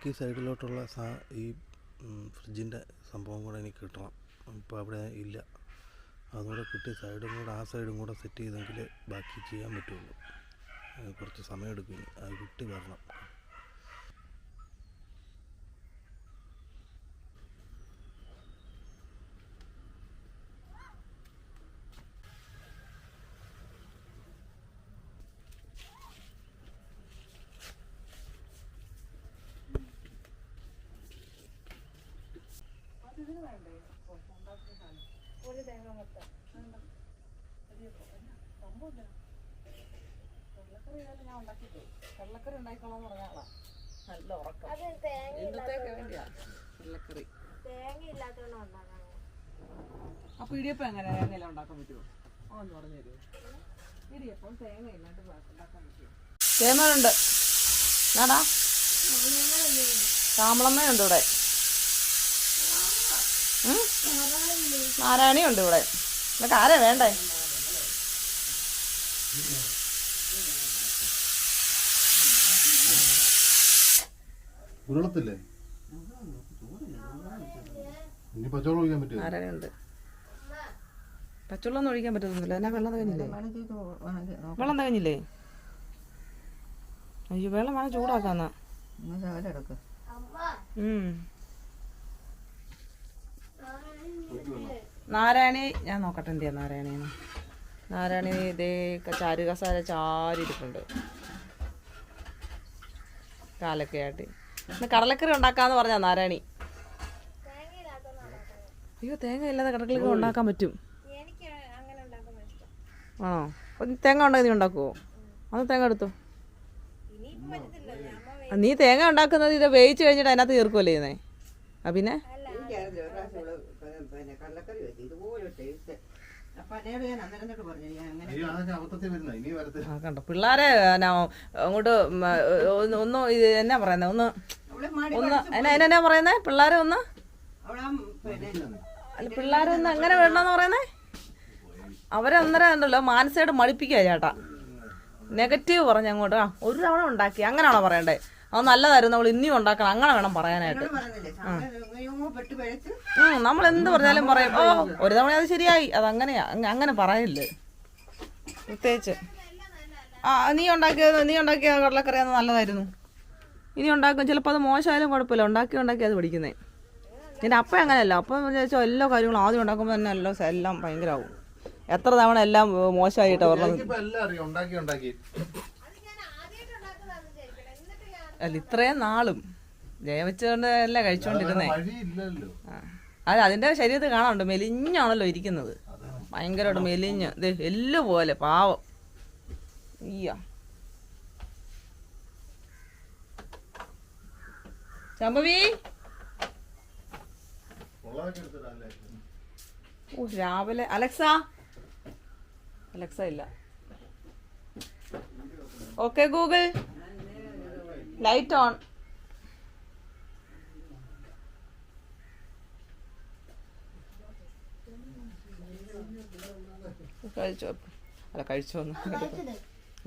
ബാക്കി സൈഡിലോട്ടുള്ള സാ ഈ ഫ്രിഡ്ജിന്റെ സംഭവം കൂടെ എനിക്ക് കിട്ടണം. ഇപ്പോൾ അവിടെ ഇല്ല. അതുകൂടെ കിട്ടി സൈഡും കൂടെ ആ സൈഡും കൂടെ സെറ്റ് ചെയ്തെങ്കിൽ ബാക്കി ചെയ്യാൻ പറ്റുള്ളൂ. കുറച്ച് സമയമെടുക്കും ഇനി. അത് കിട്ടി വരണം. കടലക്കറി ഉണ്ടാക്കിക്കോളാന്ന് പറഞ്ഞ ആളാ. നല്ല ഉറക്കം. അത് തേങ്ങ ഇന്നത്തേക്ക് വേണ്ടിയാ കടലക്കറി തേങ്ങ ഇല്ലാത്തോണ്ട് ഉണ്ടാക്കാൻ അപ്പൊ ഇടിയപ്പം എങ്ങനെ? തേങ്ങയില ഉണ്ടാക്കാൻ പറ്റുമോ ഓന്ന് പറഞ്ഞു തരുമോ ഇടിയപ്പം തേങ്ങ ഇല്ലാണ്ട് ഉണ്ടാക്കാൻ പറ്റുമോ തേങ്ങയുണ്ട്. നാടാ താമളമ്മയുണ്ട് ഇവിടെ. ഉം? നാരായണിയുണ്ട് ഇവിടെ. നിനക്ക് ആരാ വേണ്ടേ? ഉരുളത്തില്ലേ? ഇനി പച്ചവെള്ളം ഒഴിക്കാൻ പറ്റുമോ? നാരായണിയുണ്ട് പച്ചവെള്ളം ഒന്നും ഒഴിക്കാൻ പറ്റുന്നില്ല എന്നാ വെള്ളം തകഞ്ഞില്ലേ? വെള്ളം തകഞ്ഞില്ലേ? അയ്യോ വെള്ളം വേണം ചൂടാക്കാന്നാ. നാരായണി ഞാൻ നോക്കട്ടെ എന്തിയാ നാരായണീന്ന്. നാരായണി ഇതേ ചാരു കസാര ചാരിയിരിപ്പുണ്ട് കാലൊക്കെ ആയിട്ട്. ഇന്ന് കടലക്കറി ഉണ്ടാക്കാന്ന് പറഞ്ഞ നാരായണി. അയ്യോ തേങ്ങ ഇല്ലാതെ കടലക്കറി ഉണ്ടാക്കാൻ പറ്റും. എനിക്ക് അങ്ങനെ ഉണ്ടാക്കുന്ന ഇഷ്ടം. ആണോ? തേങ്ങ ഉണ്ടെങ്കിൽ നീ ഉണ്ടാക്കുവോ? അന്ന് തേങ്ങ എടുത്തു. നീ തേങ്ങ ഉണ്ടാക്കുന്നത് ഇത് വേവിച്ച് കഴിഞ്ഞിട്ട് അതിനകത്ത് ചേർക്കുമല്ലേ ചെയ്യുന്നേ ആ പിന്നെ? കണ്ടോ? പിള്ളേരെ അങ്ങോട്ട് ഒന്നും ഇത് എന്നാ പറയുന്നത് ഒന്ന് ഒന്ന് പറയുന്നേ? പിള്ളേരെ ഒന്ന്. അല്ല പിള്ളേരെ ഒന്ന് അങ്ങനെ വേണമെന്ന് പറയുന്നേ? അവരെ അന്നേരം ഉണ്ടല്ലോ മാനസികമായിട്ട് മടിപ്പിക്കുക ചേട്ടാ. നെഗറ്റീവ് പറഞ്ഞു അങ്ങോട്ട്. ആ ഒരു തവണ ഉണ്ടാക്കി. അങ്ങനെയാണോ പറയണ്ടേ? അത് നല്ലതായിരുന്നു. നമ്മൾ ഇനിയും ഉണ്ടാക്കണം. അങ്ങനെ വേണം പറയാനായിട്ട്. നമ്മൾ എന്ത് പറഞ്ഞാലും പറയും. ഓ ഒരു തവണ അത് ശരിയായി. അത് അങ്ങനെയാ. അങ്ങനെ പറയില്ലേ. പ്രത്യേകിച്ച്. ആ നീ ഉണ്ടാക്കിയത് നീ ഉണ്ടാക്കിയ കടലക്കറി അത് നല്ലതായിരുന്നു. ഇനി ഉണ്ടാക്കും. ചിലപ്പോൾ അത് മോശമായാലും കുഴപ്പമില്ല. ഉണ്ടാക്കി ഉണ്ടാക്കി അത് പഠിക്കുന്നേ എന്റെ അപ്പം അങ്ങനെയല്ല. അപ്പം വിചാരിച്ചാൽ എല്ലാ കാര്യങ്ങളും ആദ്യം ഉണ്ടാക്കുമ്പോൾ തന്നെ എല്ലാം എല്ലാം ഭയങ്കരമാവും എത്ര തവണ എല്ലാം മോശമായിട്ട് പറഞ്ഞത് അല്ല ഇത്രയും നാളും ജയവച്ചുകൊണ്ട് എല്ലാം കഴിച്ചോണ്ടിരുന്നേ വഴിയില്ലല്ലോ. ആ. അത് അതിന്റെ ശരീരത്തിൽ കാണാനുണ്ട്. മെലിഞ്ഞാണല്ലോ ഇരിക്കുന്നത്. ഭയങ്കരമായിട്ട് മെലിഞ്ഞ്. ഇത് എല്ല് പോലെ പാവം. അയ്യ. ശംഭവി ഓ രാവിലെ. അലക്സ? അലക്സ ഇല്ല. ഓക്കെ ഗൂഗിൾ ലൈറ്റ് ഓൺ കഴിച്ചോ? അല്ല കഴിച്ചോന്ന്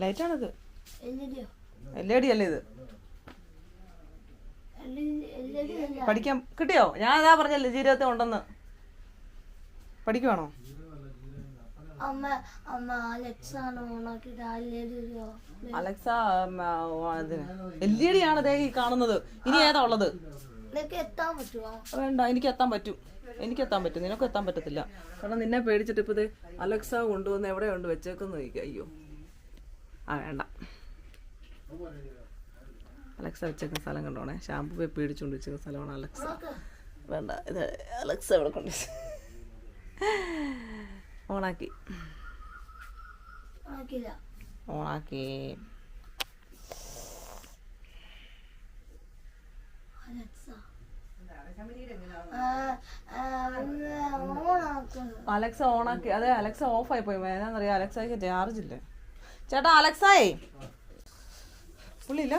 ലൈറ്റാണിത് എൽ ഇ ഡി അല്ലേ ഇത്? പഠിക്കാൻ കിട്ടിയോ? ഞാൻ അതാ പറഞ്ഞല്ലേ ജീവിതത്തിൽ ഉണ്ടെന്ന് പഠിക്കുവാണോ? അലക്സ എൽ ഇ ഡി ആണ് ദേ ഈ കാണുന്നത്. ഇനി ഏതാ ഉള്ളത്? വേണ്ട എനിക്ക് എത്താൻ പറ്റും. എനിക്ക് എത്താൻ പറ്റും. നിനക്ക് എത്താൻ പറ്റത്തില്ല. കാരണം നിന്നെ പേടിച്ചിട്ട് ഇപ്പൊ അലക്സ കൊണ്ടുവന്ന് എവിടെ കൊണ്ട് വെച്ചേക്കുന്നു ചോദിക്കുക അയ്യോ. ആ വേണ്ട. അലക്സ വെച്ചേക്കുന്ന സ്ഥലം കണ്ടോണേ? ഷാമ്പു പേപ്പ് പേടിച്ചുകൊണ്ട് വെച്ചേക്കുന്ന സ്ഥലമാണ് അലക്സ. വേണ്ട ഇത് അലക്സ ഇവിടെ കൊണ്ട്. ഓണാക്കി. ഓണാക്കി. അലക്സ. ഓണാക്കി. അതെ അലക്സ ആയി പോയി എന്നാന്നറിയാം അലക്സയ്ക്ക് ചാർജ് ഇല്ല? ചേട്ടാ അലക്സായേ? പുള്ളിയില്ല?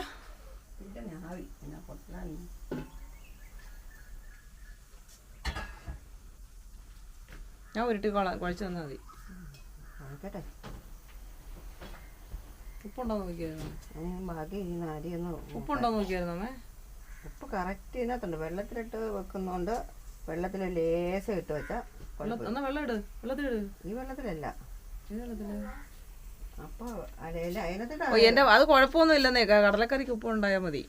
ഞാൻ ആവി പിന്നെ പൊട്ടാൻ ഞാൻ ഉരുട്ടി കുഴച്ച് തന്നാൽ മതി. ആയിക്കോട്ടെ ഉപ്പുണ്ടോ നോക്കിയായിരുന്നു? ബാക്കി ഈ നാരിയൊന്ന് ഉപ്പുണ്ടോ നോക്കിയായിരുന്നു അമ്മേ? ഉപ്പ് കറക്റ്റ് ഇതിനകത്തുണ്ട്. വെള്ളത്തിലിട്ട് വെക്കുന്നോണ്ട് വെള്ളത്തിൽ ലേശം ഇട്ട് വെച്ചാൽ വെള്ളം- എന്നാ ഇട്. വെള്ളത്തിലിട് ഈ വെള്ളത്തിലല്ല. ഏത് വെള്ളത്തിൽ? ഓ എന്റെ അത് കുഴപ്പമൊന്നും ഇല്ലെന്നേ. കടലക്കറിക്ക് ഉപ്പ് ഉണ്ടായാൽ മതി.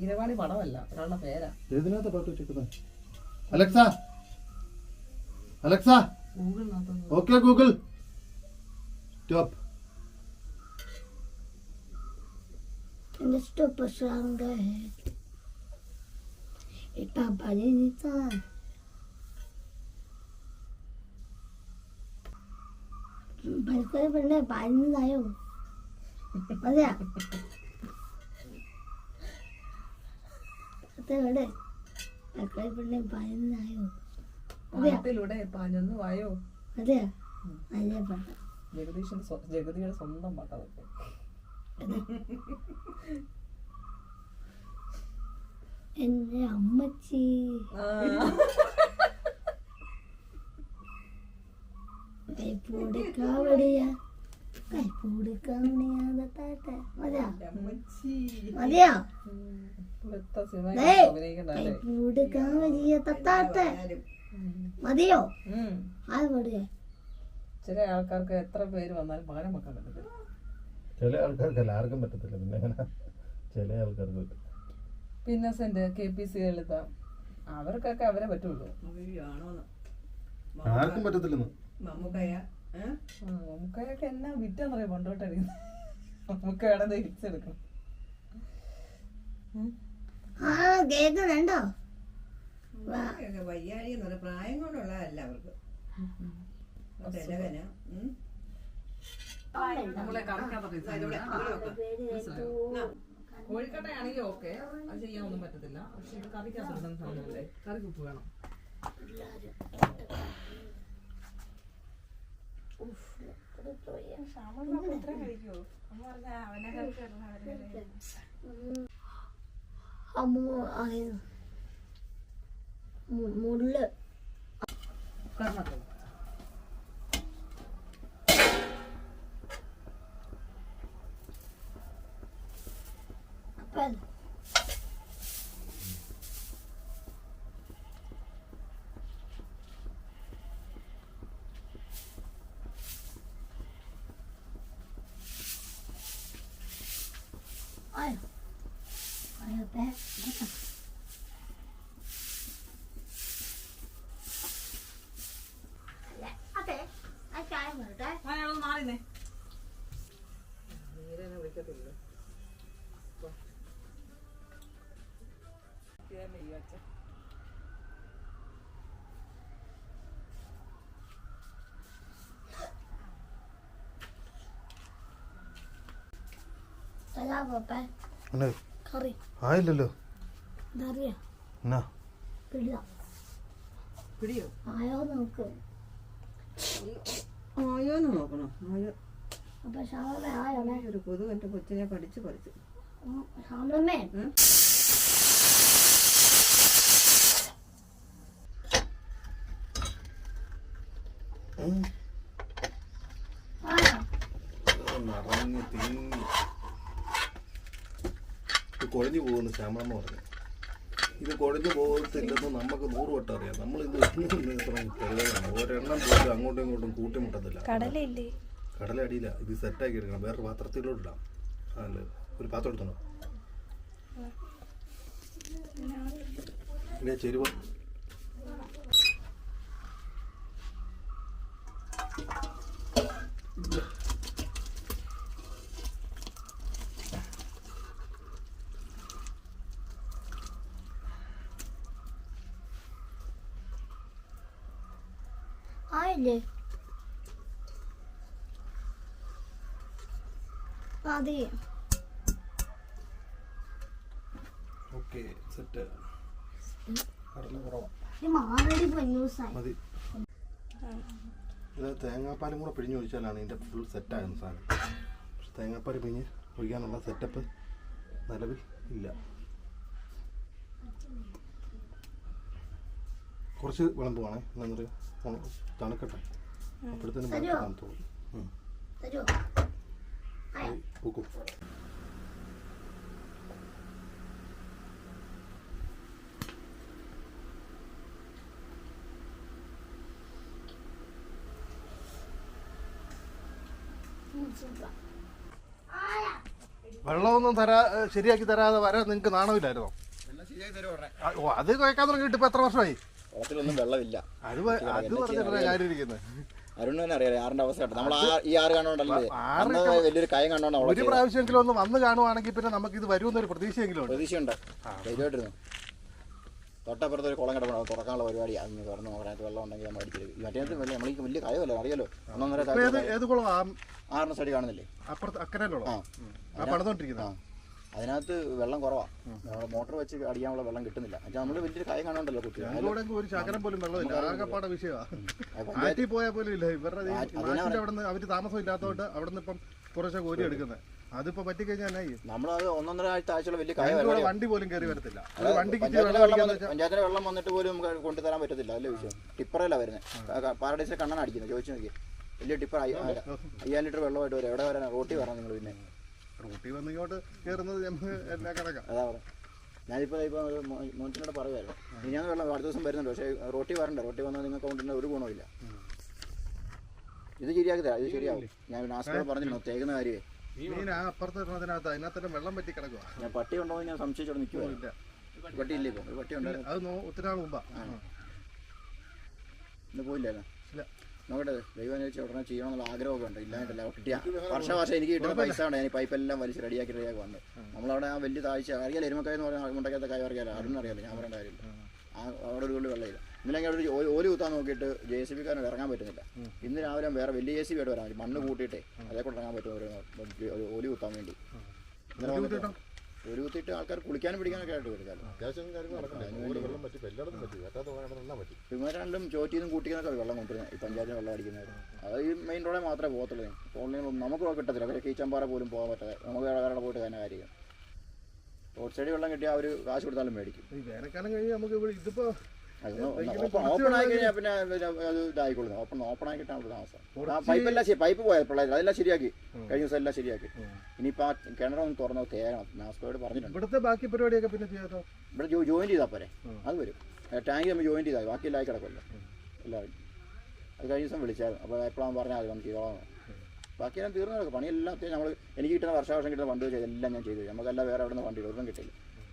ഈരവാണി പടമല്ല ഒരാളുടെ പേരാ. ഏതിനകത്ത് പാട്ട് വെച്ചേക്കുന്നത് Alexa! Alexa! Okay Google. Stop. എന്റെ സ്റ്റോപ്പ് സ്ട്രോങ് ഇട്ടാ പതിനിച്ചാ പൽക്കൊരു പെണ്ണെ പതിനതായോ അതെയാ അതെവിടെ പൽക്കൊരു പെണ്ണെ പതിനതായോ പാട്ടിലൂടെ പാഞ്ഞൊന്നു വായോ അതെയാ നല്ല പാട്ട ജഗദീഷിന്റെ ജഗതിയുടെ സ്വന്തം പാട്ടതൊക്കെ എന്റെ അമ്മച്ചി. കൈപ്പൂട് കാവടിയ. കൈപ്പൂട് കാവടിയാ താട്ട മതിയാ? മതിയോ? എത്ര സിനിമ ഏയ്. അഭിനയിക്കണ്ടല്ലേ കൈപ്പൂട് കാവടിയ തത്താട്ട മതിയോ. അത് പാടിയേ ചില ആൾക്കാർക്ക് എത്ര പേര് വന്നാലും പകരം വെക്കാൻ പറ്റത്തില്ല. ചില ആൾക്കാർക്ക് ആർക്കും പറ്റത്തില്ല. പിന്നെ ചില ആൾക്കാർക്ക് പറ്റും പിന്നസെന്റ് കെ പി സി ലളിത. അവർക്കൊക്കെ അവരെ പറ്റുള്ളൂ. ആർക്കും പറ്റത്തില്ലെന്ന്. മമ്മൂക്കയ ഏഹ് നമുക്കൊക്കെ എന്നാ വിറ്റാന്നറിയാം പണ്ടോട്ടടിക്കുന്നത് നമുക്ക് ആ കേക്കുന്നുണ്ടോ ഒക്കെ വയ്യാഴി എന്ന് പറഞ്ഞ പ്രായം കൊണ്ടുള്ളതല്ല അവർക്ക്. നമ്മളെ കോഴിക്കട്ടയാണെങ്കിൽ ഓക്കെ അത് ചെയ്യാനൊന്നും പറ്റത്തില്ല. പക്ഷെ ഇത് കറിക്കകത്തിടുന്ന സാധനമല്ലേ കറിക്ക് ഉപ്പ് വേണം. മുള്ള്. അപ്പം ആയോ ആയോ ബേ അതെ ആ ചായ വരട്ടെ ഞാനത് മാറിന്നേ അതാ പപ്പ അങ്ങനെ കറി ആയില്ലല്ലോ. ഇതറിയാ? എന്നാ? പിടിയ പിടിയോ? ആയോ നോക്ക്. ആയോന്ന് നോക്കണം. ആയോ. അപ്പൊ ശ്യാമ ആയോണേ ഒരു കൊതു എന്റെ കൊച്ചിനെ പഠിച്ച് പറിച്ചു. നിറഞ്ഞ് തിങ്ങി. കുഴഞ്ഞു പോകുന്നു ശ്യാമളമ്മ പറഞ്ഞു. ഇത് കുഴഞ്ഞു പോകത്തില്ലെന്ന് നമുക്ക് നൂറ് വട്ടം അറിയാം. നമ്മൾ ഇത് തെളിവാണ്. ഒരെണ്ണം പോലും അങ്ങോട്ടും ഇങ്ങോട്ടും കൂട്ടിമുട്ടത്തില്ല. കടല അടിയില്ല ഇത് സെറ്റാക്കി എടുക്കണം. വേറെ പാത്രത്തിലോട്ട് ഇടാം. അല്ല ഒരു പാത്രം എടുത്തോ ഇല്ലേ ചെരുവ. ആയില്ലേ മതി ഓക്കെ സെറ്റ്. ഇത് തേങ്ങാപ്പാലും കൂടെ പിഴിഞ്ഞ് ഒഴിച്ചാലാണ് ഇതിന്റെ ഫുൾ സെറ്റാകുന്ന സാധനം. പക്ഷെ തേങ്ങാപ്പാൽ പിഴിഞ്ഞ് ഒഴിക്കാനുള്ള സെറ്റപ്പ് നിലവിൽ ഇല്ല. കുറച്ച് വിളമ്പുവാണേ എന്താ പറയുക തണുക്കട്ടെ. അപ്പോഴത്തേനും? തണുത്തോളും പൂക്കും. വെള്ളമൊന്നും തരാ ശരിയാക്കി തരാതെ വരാൻ നിങ്ങൾക്ക് നാണമില്ലായിരുന്നോ? ഓ അത് കേൾക്കാൻ തുടങ്ങിയിട്ട് ഇപ്പൊ എത്ര വർഷമായി? കുളത്തിലൊന്നും വെള്ളമില്ല. അത് അത് പറഞ്ഞിട്ടാണ് കാര്യം ഇരിക്കുന്നത് അരുണ് തന്നെ അറിയാം ആറിന്റെ അവസ്ഥ നമ്മൾ ഈ ആറ് കണ്ടോണ്ടല്ലേ? വലിയൊരു കയം കണ്ടോണ്ട് അവളെ ഒരു പ്രാവശ്യമെങ്കിലും ഒന്ന് വന്ന് കാണുവാണെങ്കിൽ പിന്നെ നമുക്ക് ഇത് വരുമെന്നൊരു പ്രതീക്ഷയെങ്കിലും പ്രതീക്ഷയുണ്ട്. ധൈര്യമായിട്ടിരുന്നു? തൊട്ടപ്പുറത്ത് ഒരു കുളം കിടപ്പുണ്ട് തുറക്കാനുള്ള പരിപാടി. അന്ന് തുറന്ന് നോക്കാനകത്ത് വെള്ളം ഉണ്ടെങ്കിൽ നമ്മൾ അടിക്കരുത് മറ്റേ വെള്ളം നമ്മളീ വലിയ കയമല്ലോ അറിയാലോ? ഒന്നൊന്നര ഏത് കുളം ആറിന് സൈഡ് കാണുന്നില്ലേ? അപ്പുറത്ത് അക്കരയിലുള്ള. ആ. പണിതോണ്ടിരിക്കുന്ന. അതിനകത്ത് വെള്ളം കുറവാണ് മോട്ടോർ വെച്ച് അടിക്കാനുള്ള വെള്ളം കിട്ടുന്നില്ല. എന്നുവെച്ചാൽ നമ്മൾ വലിയൊരു കൈ കാണണ്ടല്ലോ കുട്ടി. ഒരു ശകലം പോലും വെള്ളമില്ല ആകെപ്പാടെ വിഷയമാണ് അത് ആറ്റി പോയാൽ പോലും ഇല്ല. ഇവരുടെ ഈ ആ, അതിനാ നാട്ടിന്റെ അവിടെ നിന്ന് അവർ താമസം ഇല്ലാത്തതുകൊണ്ട് അവിടെ നിന്ന് ഇപ്പം കുറച്ച് കോരി എടുക്കുന്നത് അതിപ്പോ പറ്റിക്കഴിഞ്ഞാൽ എന്നായി നമ്മളത് ഒന്നൊന്നര ആഴ്ച ആഴ്ചയുള്ള വലിയ കാര്യം വണ്ടി പോലും കയറി വരത്തില്ല. പഞ്ചായത്തിലെ വെള്ളം വന്നിട്ട് പോലും നമുക്ക് കൊണ്ടുതരാൻ പറ്റത്തില്ല. അതല്ലേ വിഷയം. ടിപ്പറല്ല വരുന്നത് പാരഡൈസിലെ കണ്ണാണ് അടിക്കുന്നത്. ചോദിച്ചു നോക്കി വലിയ ടിപ്പർ അയ്യായിരം ലിറ്റർ വെള്ളമായിട്ട് വരും. എവിടെ വരാനാണ് റോട്ടി വരണം നിങ്ങൾ പിന്നെ. റൂട്ടി വന്ന് ഇങ്ങോട്ട് കയറുന്നത് നമുക്ക് എല്ലാ കിടക്കാം അതാ പറയാം ഞാനിപ്പോൾ ഇപ്പോൾ മോൻസിനോട് പറയുമായിരുന്നു ഇനി ഞാൻ വെള്ളം അടുത്ത ദിവസം വരുന്നുണ്ട്. പക്ഷേ റോട്ടി വരണ്ട. റോട്ടി വന്നാൽ നിങ്ങൾക്ക് കൊണ്ടുവരുന്ന ഒരു ഗുണമില്ല ഇത് ശരിയാക്കി തരാം ഇത് ശരിയാവും. ഞാൻ നാസ്കോട് പറഞ്ഞിരുന്നു തേക്കുന്ന കാര്യമേ. മീൻ ആ അപ്പുറത്ത് ഇടുന്നതിനകത്ത് വെള്ളം പറ്റി കിടക്കുക ഞാൻ പട്ടി ഉണ്ടോ എന്ന് ഞാൻ സംശയിച്ചോട് നിൽക്കുവായിരുന്നു ഇല്ല. പട്ടി ഇല്ലേ ഇപ്പോൾ പട്ടി ഉണ്ടായിരുന്നു അത് ഒത്തിരി നാൾ മുമ്പാ. ഇന്ന് പോയില്ലല്ലോ നോക്കട്ടെ ദൈവം അനുവദിച്ച് ഉടനെ ചെയ്യണമെന്നുള്ള ആഗ്രഹമൊക്കെ ഉണ്ട്. ഇല്ലാണ്ടല്ല കിട്ടിയ. വർഷം വർഷം എനിക്ക് കിട്ടുന്ന പൈസ ഉണ്ട് ഞാൻ പൈപ്പെല്ലാം വലിച്ച് റെഡിയാക്കി റെഡിയാക്കി വന്നത് നമ്മളവിടെ ആ വലിയ താഴ്ച അറിയാലോ എരുമക്കായ എന്ന് പറഞ്ഞാൽ മുണ്ടക്കാത്ത കായ അറിയാലോ അതൊന്നും അറിയാലോ ഞാൻ പറയേണ്ട കാര്യമില്ല ആ അവിടെ ഒരു വെള്ളം വെള്ളമില്ല. ഇന്നലെ അവിടെ ഓൽ കുത്താൻ നോക്കിയിട്ട് ജെ സി ബിക്കാരനോട് ഇറങ്ങാൻ പറ്റുന്നില്ല. ഇന്ന് രാവിലെ വേറെ വലിയ ജെ സി ബി ആയിട്ട് വരാൻ മണ്ണ് കൂട്ടിയിട്ടേ അതേ കൂടെ ഇറങ്ങാൻ പറ്റും. ഒരു കുത്താൻ വേണ്ടി. ഒരു കുത്തിയിട്ട് ആൾക്കാർ കുളിക്കാനും പിടിക്കാനൊക്കെ ആയിട്ട് എടുക്കാമല്ലോ അത്യാവശ്യം കാര്യങ്ങൾ നടക്കണ്ടേ. ഓരോ വെള്ളം പറ്റി എല്ലായിടത്തും പറ്റി പറ്റി. ചോറ്റിന്നും കൂട്ടിക്കുന്നൊക്കെ വെള്ളം കൊണ്ടുവരുന്നത് ഈ പഞ്ചായത്തിന് വെള്ളം അടിക്കുന്നവർ അത് ഈ മെയിൻ റോഡേ മാത്രമേ പോകത്തുള്ളൂ. കോളനികളൊന്നും നമുക്ക് കിട്ടത്തില്ല. അവരെ കീച്ചമ്പാറ പോലും പോകാൻ പറ്റാതെ. നമുക്ക് വേറെ പോയിട്ട് തന്നെ കാര്യം. റോഡ് സൈഡിൽ വെള്ളം കിട്ടിയാൽ അവർ കാശ് കൊടുത്താലും മേടിക്കും. ഈ വേനൽക്കാലം കഴിഞ്ഞ് നമുക്ക് ഇവിടെ ഇതിപ്പോ ഓപ്പൺ ആയി കഴിഞ്ഞാൽ പിന്നെ ഇതായിക്കൊള്ളുന്നു. ഓപ്പൺ ഓപ്പൺ ആയി കിട്ടാനുള്ള താമസം ആ പൈപ്പ് എല്ലാം ശരി പൈപ്പ് പോയത് പിള്ളേർ അതെല്ലാം ശരിയാക്കി. കഴിഞ്ഞ ദിവസം എല്ലാം ശരിയാക്കി. ഇനിയിപ്പോൾ ആ കിണറൊന്ന് തുറന്നത് തേരണം. നാസ്കോയോട് പറഞ്ഞിട്ടുണ്ട്. ഇവിടുത്തെ ബാക്കി പരിപാടിയൊക്കെ പിന്നെ ചെയ്യാതോ ഇവിടെ ജോയിൻ ചെയ്താൽ പോരെ? അത് വരും. ടാങ്ക് നമ്മൾ ജോയിൻ ചെയ്താൽ ബാക്കി എല്ലാം കിടക്കുമല്ലോ. എല്ലാവരും. അത് കഴിഞ്ഞ ദിവസം വിളിച്ചായിരുന്നു. അപ്പോൾ എപ്പോഴാണ് പറഞ്ഞാൽ അത് വന്ന് ചെയ്തോളാം ബാക്കിയെല്ലാം തീർന്നു കിടക്കും. പണിയെല്ലാം അത്യാവശ്യം നമ്മൾ എനിക്ക് കിട്ടുന്ന വർഷാവർഷം കിട്ടുന്ന ഫണ്ട് വെച്ച് എല്ലാം ഞാൻ ചെയ്തു നമുക്കെല്ലാം വേറെ അവിടെ നിന്ന് ഫണ്ട് ഒന്നും കിട്ടില്ല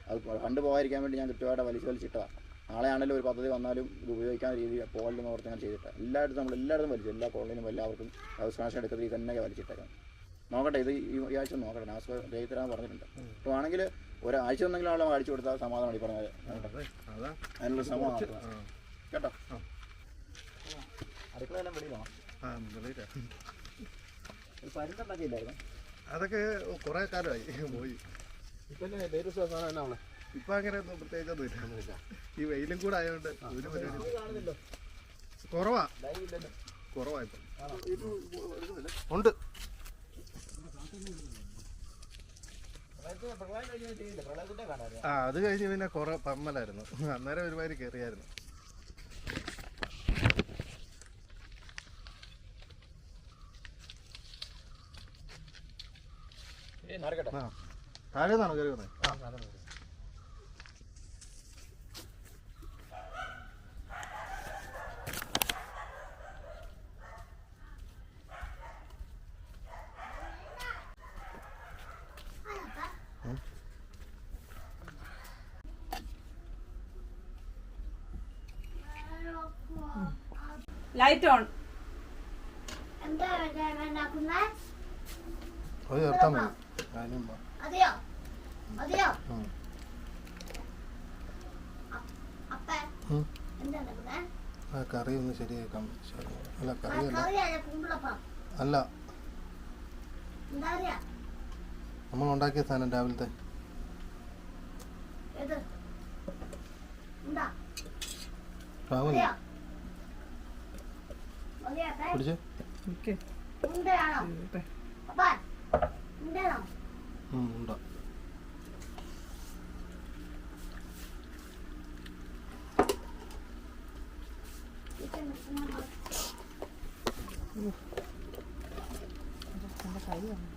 അത് ഫണ്ട് പോകാതിരിക്കാൻ വേണ്ടി ഞാൻ കൃത്യമായിട്ട് വലിച്ചു വലിച്ചിട്ടതാണ് നാളെ ആണെങ്കിലും ഒരു പദ്ധതി വന്നാലും ഇത് ഉപയോഗിക്കാൻ രീതി പോകലെന്ന് ഓർത്ത് ഞാൻ ചെയ്തിട്ട് എല്ലായിടത്തും നമ്മൾ എല്ലായിടത്തും വലിച്ചു എല്ലാ കോളനിയിലും എല്ലാവർക്കും ഹൗസ് കണക്ഷൻ എടുക്കുന്ന രീതി തന്നെ വലിച്ചിട്ടേക്കാം നോക്കട്ടെ ഇത് ഈ ആഴ്ച നോക്കട്ടെ നാസ് ജയിത്തരാന്ന് പറഞ്ഞിട്ടുണ്ട്. അപ്പോൾ ആണെങ്കിൽ ഒരാഴ്ച ഒന്നെങ്കിലും ആളെ അടിച്ചു കൊടുത്താൽ സമാധാനം ഈ പറഞ്ഞത് അതാ അതിനുള്ള സമാധാനം കേട്ടോ? അടുക്കളയെല്ലാം വെളിയിലാണോ? അതൊക്കെ കുറെ കാലമായി പോയി. ഇപ്പം ലേറ്റസ്റ്റ് സാധനം എന്നാണ് ഇപ്പൊ അങ്ങനെ ഒന്നും പ്രത്യേകിച്ചൊന്നും ഇല്ല. ഈ വെയിലും കൂടെ ആയതുകൊണ്ട് ഒരു പരിപാടി കുറവാ കുറവാ. ഇപ്പൊ ഉണ്ട്. ആ അത് കഴിഞ്ഞ് പിന്നെ കുറെ പമ്മലായിരുന്നു. അന്നേരം ഒരുമാതിരി കയറിയായിരുന്നു ആ താഴെ നിന്നാണോ കയറി വന്നത് ലൈറ്റ് ഓൺ അത് ചേർത്താൽ മതി. അതെയോ അതെയോ ആ കറി ഒന്ന് ശരിയാക്കാം. ശരി. അല്ല കറി അല്ല. നമ്മൾ ഉണ്ടാക്കിയ സാധനം രാവിലത്തെ. രാവിലെ. പിടിച്ച് ഉണ്ട കൈ വന്നു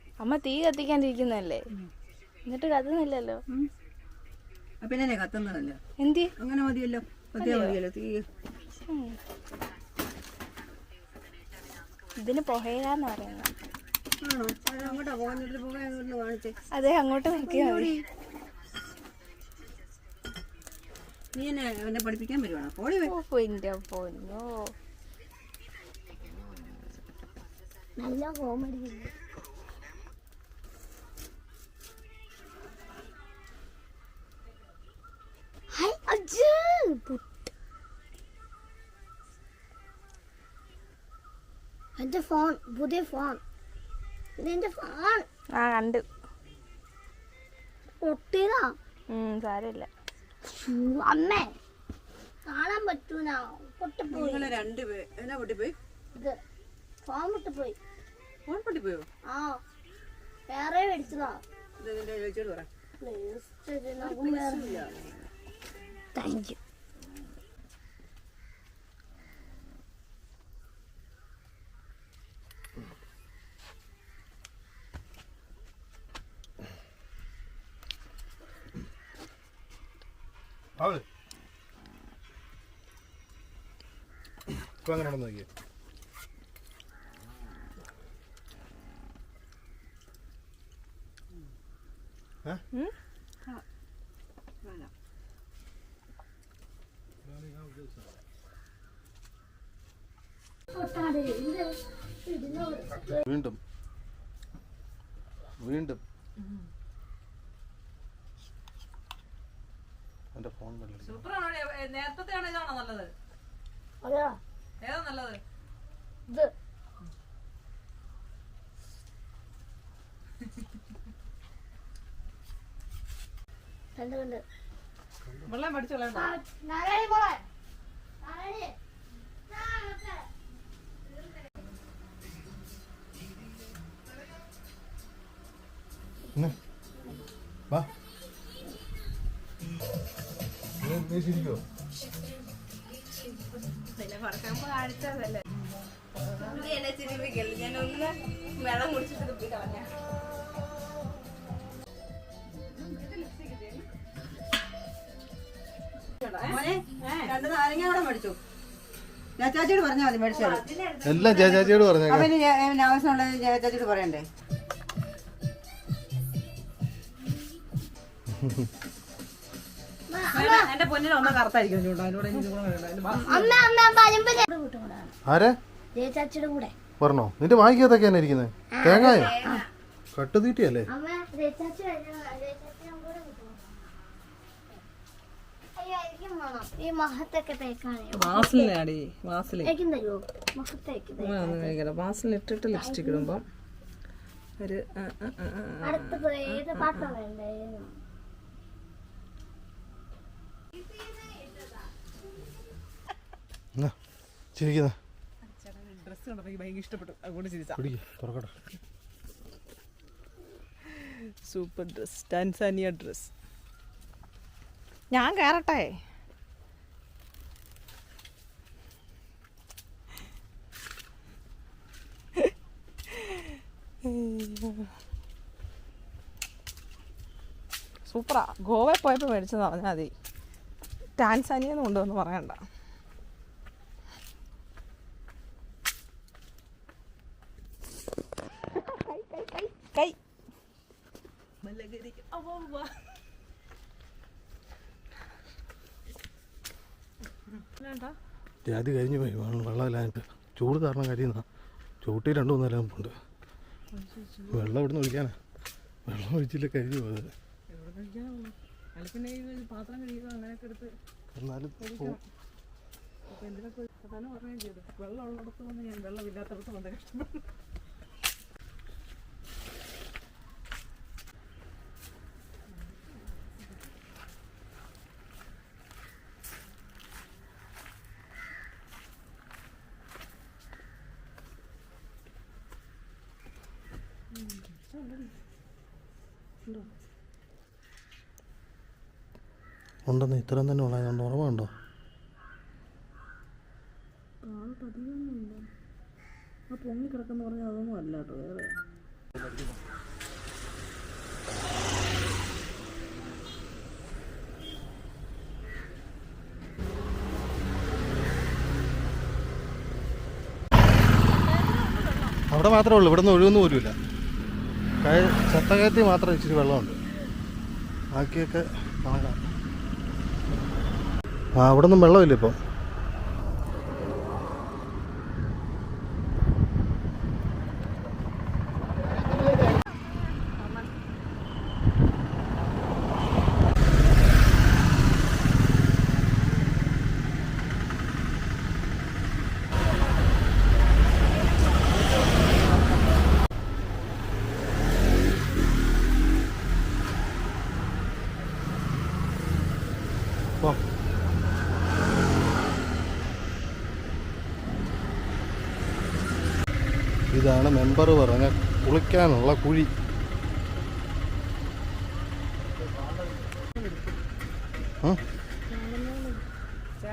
അമ്മ തീ കത്തിക്കാണ്ടിരിക്കുന്നല്ലേ എന്നിട്ട് കത്തുന്നില്ലല്ലോ. ആ, പിന്നെ കത്തുന്നതല്ല? എന്തി? അങ്ങനെ മതിയല്ലോ. കത്തിയാ മതിയല്ലോ തീ. ഇതിന് പുകയിലാന്ന് പറയുന്നത് അത് അങ്ങോട്ടാ പോകുന്നിട്ട് അങ്ങോട്ട് കാണിച്ചേ. അതെ അങ്ങോട്ട് നോക്കിയാ മതി. നീ എന്നെ എന്നെ പഠിപ്പിക്കാൻ വരുവാണോ? പോളി നല്ല കോമഡി എന്റെ ഫോൺ പുതിയ ഫോൺ. ഇതെന്റെ ഫോൺ. ആ കണ്ട്. പൊട്ടിയതാ? സാരമില്ല. അമ്മേ കാണാൻ പറ്റൂല. പൊട്ടിപ്പോയി. നിങ്ങളെ രണ്ട് പേ എന്നാ പൊട്ടിപ്പോയി? ഇത് ഫോൺ പൊട്ടിപ്പോയി. ഫോൺ പൊട്ടിപ്പോയോ? ആ വേറെ മേടിച്ചതാ. താങ്ക് യു അവൾ. ഇപ്പൊ അങ്ങനെ നോക്കിയേ വീണ്ടും വീണ്ടും എന്റെ ഫോൺ വെള്ളം സൂപ്പറാണോ നേരത്തെ ആണോ ഇതാണോ നല്ലത് അതാ ഏതാ നല്ലത് ഇത് കണ്ട് കണ്ട് വെള്ളം പഠിച്ചു. വാ. ശരിക്കോ എന്നെ ചിരിപ്പിക്കല്ലേ? ഞാൻ ഒന്ന് വെള്ളം കുടിച്ചിട്ട് തുപ്പി കളഞ്ഞ. രണ്ട് നാരങ്ങ അവിടെ മേടിച്ചു. പറഞ്ഞാൽ മതി എല്ലാം ചേച്ചാച്ചിയോട് പറഞ്ഞേക്കാം. അവന് ഞാൻ- അവന് ആവശ്യമുള്ളത് ഞാൻ ചാച്ചിയോട് പറയണ്ടേ എന്റെ പൊന്നിന് ഒന്നും കറുത്തായിരിക്കും ചൂണ്ട അതിനോട് എനിക്ക് ഗുണം വേണ്ട. അതിന്റെ ബാ- അമ്മ അമ്മ വരുമ്പോ കൂട്ടുകൂടാണ് ആരെ? ജയചാച്ചിയുടെ കൂടെ. പറഞ്ഞോ നിന്റെ വാങ്ങിക്കകത്തൊക്കെ തന്നെ ഇരിക്കുന്നത് തേങ്ങായോ? കട്ടുതീറ്റിയല്ലേ അമ്മ വരുന്ന- ജയചാച്ചിയുടെ കൂടെ കൂട്ടുകൂടാ. അയ്യോ എനിക്കും വേണം ഈ മഹത്തൊക്കെ വാസലിനാടി ഇട്ടിട്ട് ലിപ്സ്റ്റിക് ഇടുമ്പം ഒരു ചിരിക്കുന്ന ഡ്രസ്സ് കണ്ടപ്പോൾ എനിക്ക് ഭയങ്കര ഇഷ്ടപ്പെട്ടു. അതുകൊണ്ട് ചിരിച്ചാ. സൂപ്പർ ഡ്രസ് ടാൻസാനിയ ഡ്രസ് ഞാൻ കയറട്ടെ സൂപ്പറാ. ഗോവയിൽ പോയപ്പോൾ മേടിച്ചെന്ന് പറഞ്ഞാൽ മതി. ടാൻസാനിയെന്ന് കൊണ്ടുവന്ന് പറയണ്ട. കൈ കൈ അവ്വ. വേണ്ട ജാതി കരിഞ്ഞു പോയി. വെള്ളം വെള്ളമില്ലാഞ്ഞിട്ട് ചൂട് കാരണം കരിയുന്ന ചൂട്ടി രണ്ടു മൂന്ന് നിലം വെള്ളം വെള്ളം നിന്ന് ഒഴിക്കാനാ വെള്ളം ഒഴിച്ചില്ല കരിഞ്ഞു പോയത്. എന്നാലും വെള്ളം ഉള്ളിടത്ത് വന്ന് ഞാൻ വെള്ളമില്ലാത്തടത്ത് വന്ന് ഉണ്ടെന്ന് ഇത്രയും തന്നെ ഉള്ളതുകൊണ്ട് ഉറവുണ്ടോ ആ പൊങ്ങി കിടക്കുന്ന വേറെ അവിടെ മാത്രമേ ഉള്ളൂ. ഇവിടെ നിന്ന് ഒഴിവൊന്നും പോലുമില്ല കയ ചത്തകയത്തിൽ മാത്രം ഇച്ചിരി വെള്ളമുണ്ട്. ബാക്കിയൊക്കെ കണക്കാം ആ അവിടെ ഒന്നും വെള്ളമില്ല ഇപ്പോൾ പോ ഇതാണ് മെമ്പർ പറഞ്ഞ കുളിക്കാനുള്ള കുഴി?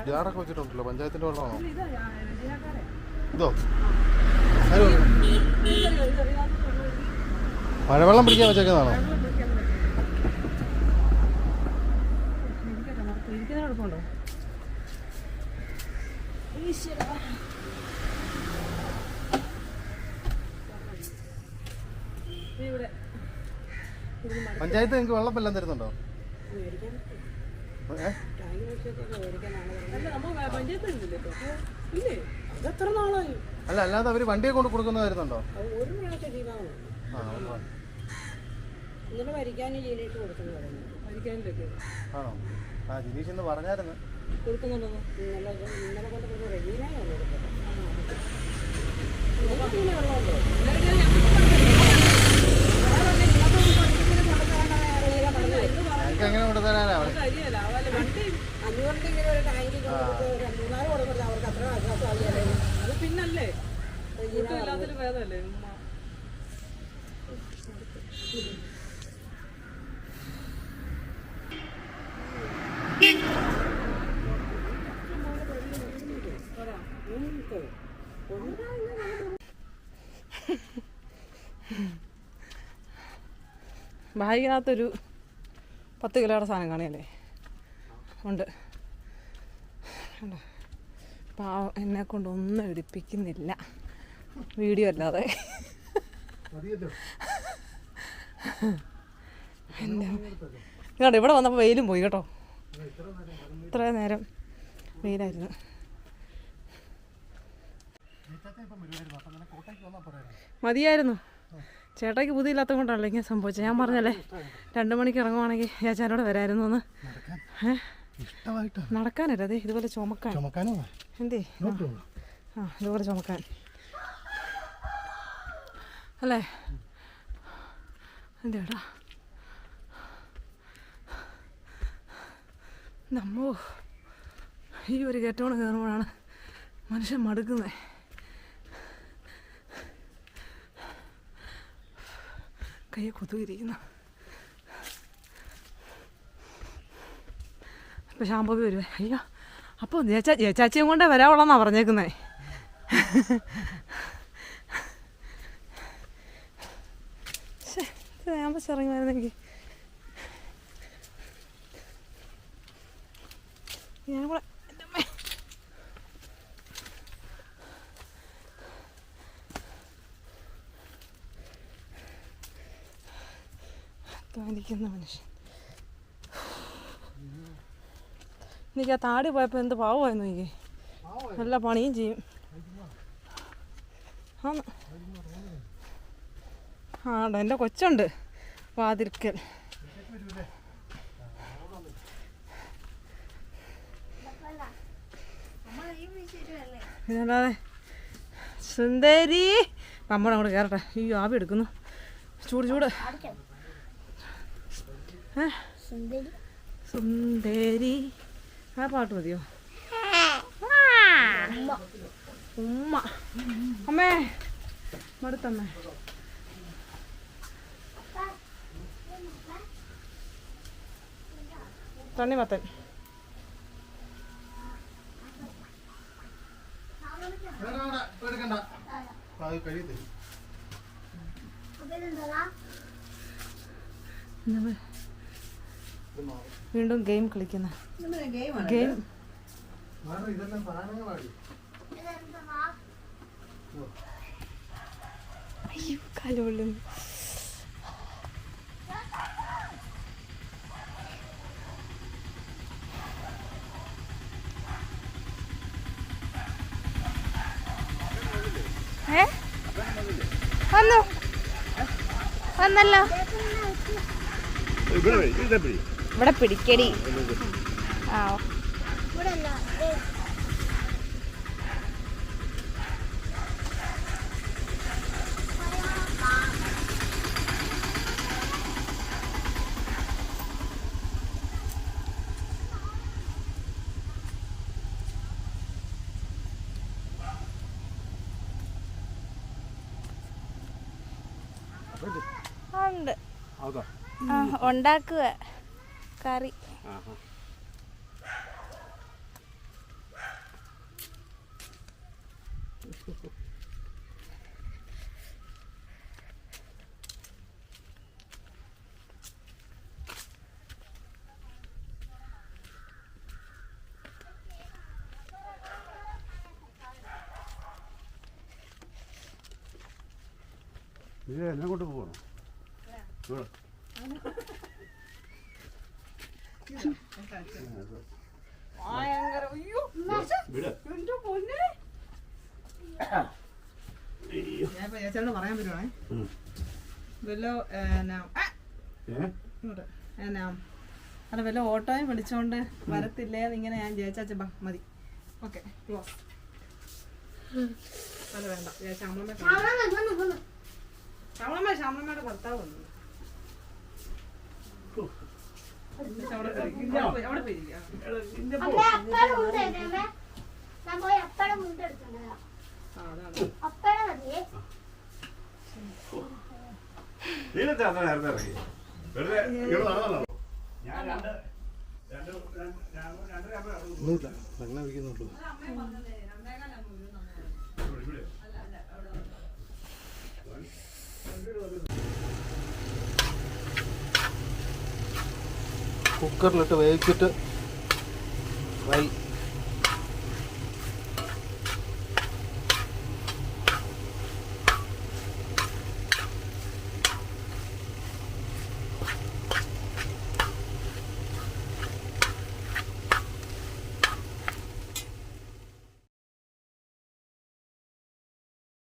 ജാറൊക്കെ വെച്ചിട്ടുണ്ടല്ലോ പഞ്ചായത്തിന്റെ വെള്ളമാണോ ഇതോ? മഴവെള്ളം പിടിക്കാൻ വെച്ചേക്കുന്നതാണോ ഇരിക്കുന്ന കുഴപ്പമുണ്ടോ പഞ്ചായത്ത് നിങ്ങൾക്ക് വെള്ളം എല്ലാം തരുന്നുണ്ടോ? അല്ല അല്ലാതെ അവർ വണ്ടിയെ കൊണ്ട് കൊടുക്കുന്ന തരുന്നുണ്ടോ? ആണോ? ആ ജിനീഷ് ഇന്ന് പറഞ്ഞായിരുന്നു. കൊടുക്കുന്നുണ്ടോ ഇന്നലെ ഇന്നലെ കൊണ്ട് കൊടുക്കുന്ന റെജീനയാണ് കൊടുക്കുന്നത് ഞങ്ങൾക്ക് എങ്ങനെ കൊണ്ട് തരാനാ ശരിയല്ല അവലെ വണ്ടി അഞ്ഞൂറിന്റെ ഒരു ടാങ്ക് കൊടുത്ത് ഒരു മൂന്നാൽ കൊടുക്കുന്നത് അവർക്ക് എങ്ങനെ ആശ്വാസമാകില്ലേ അത് പിന്നല്ലേ പത്ത് കിലോയുടെ സാധനം കാണിയല്ലേ? ഉണ്ട്? പാവം എന്നെ കൊണ്ട് ഒന്നും എടുപ്പിക്കുന്നില്ല. വീഡിയോ അല്ലാതെ. ഇവിടെ വന്നപ്പോൾ വെയിലും പോയി കേട്ടോ. ഇത്ര നേരം വെയിലായിരുന്നു. മതിയായിരുന്നു. ചേട്ടായിക്ക് ബുദ്ധിയില്ലാത്തത് കൊണ്ടാണല്ലോ ഇങ്ങനെ സംഭവിച്ചത്? ഞാൻ പറഞ്ഞല്ലേ രണ്ട് മണിക്ക് ഇറങ്ങുവാണെങ്കിൽ ചേട്ടനോട് വരായിരുന്നു ഇഷ്ടമായിട്ട്. നടക്കാനല്ല? അതെ ഇതുപോലെ ചുമക്കാൻ. എന്തേ? ആ. ആ ഇതുപോലെ ചുമക്കാൻ. അല്ലേ? എന്തേടാ നമ്മോ ഈ ഒരു കേറ്റോണ് കയറുമ്പോഴാണ് മനുഷ്യൻ മടുക്കുന്നത് കൈ കൊതുകിരിക്കുന്നു ഇപ്പം ഷാമ്പൂബി വരുവേ. അയ്യോ അപ്പോൾ ചേച്ചാ ജേച്ചാച്ചിയും കൊണ്ടേ വരാവുള്ളന്നാ പറഞ്ഞേക്കുന്നേ. ബസ് ഇറങ്ങി വരുന്നെങ്കിൽ ഞാൻ കൂടെ എന്റെ അമ്മേ. അധ്വാനിക്കുന്ന മനുഷ്യൻ എനിക്ക് ആ താടി പോയപ്പോൾ എന്ത് പാവമായിരുന്നു എനിക്ക്. നല്ല പണിയും ചെയ്യും. ആന്ന്. എന്റെ കൊച്ചുണ്ട്. വാതിൽക്കൽ. ഇതല്ലാതെ. സുന്ദരി. നമ്മുടെ അങ്ങോട്ട് കയറട്ടെ ഈ ആവി എടുക്കുന്നു. ചൂട് ചൂട്. സുന്ദരി. സുന്ദരി. ആ പാട്ട് മതിയോ? ഉമ്മ. അമ്മേ മടുത്തമ്മേ. തണ്ണിമത്തൻ. ഇതെന്താ വീണ്ടും ഗെയിം കളിക്കുന്ന. ഗെയിമാണ് ഗെയിം ഇതെല്ലാം സാധനങ്ങളാടി ഇതെന്താ അയ്യോ കാലുകൊള്ളുന്നു ഏ? വന്നു. വന്നല്ലോ. ഇവിടെ ഇവിടെ ഇവിടെ പിടിക്കടി. ദേ. ആ, ഉണ്ട്. ആ ഉണ്ടാക്കുക. കറി ഇത് എന്നെ കൊണ്ട് പോകണം? ഭയങ്കര അയ്യോ എന്റെ പൊന്നെ. ഞാൻ ചേച്ചോട് പറയാൻ പറ്റുവാണേ. വല്ലോ എന്നാ അല്ല വല്ല ഓട്ടോയും വിളിച്ചോണ്ട് വരത്തില്ലേ ഇങ്ങനെ ഞാൻ ചേച്ചാച്ച ബാ മതി. Okay close. അല്ല വേണ്ട വന്നു. ശ്യാമളമ്മ ശ്യാമളമ്മയുടെ ഭർത്താവ് വന്നു. പോയി, അവിടെ പോയിരിക്കുക അമ്മേ, അപ്പഴ് മുണ്ട് എടുക്കണമേ. ഞാൻ രണ്ട് രണ്ട് മുണ്ട് രണ്ട് ആ അതാണ് അപ്പഴ് മതിയേ. നീലത്തെ അന്ന് നേരത്തെ ഇറങ്ങി വെറുതെ ഇവിടെ നടന്നല്ലോ ഒന്നുമില്ല വെള്ളം ഒഴിക്കുന്നുള്ളൂ കുക്കറിലിട്ട് വേവിച്ചിട്ട് ഫ്രൈ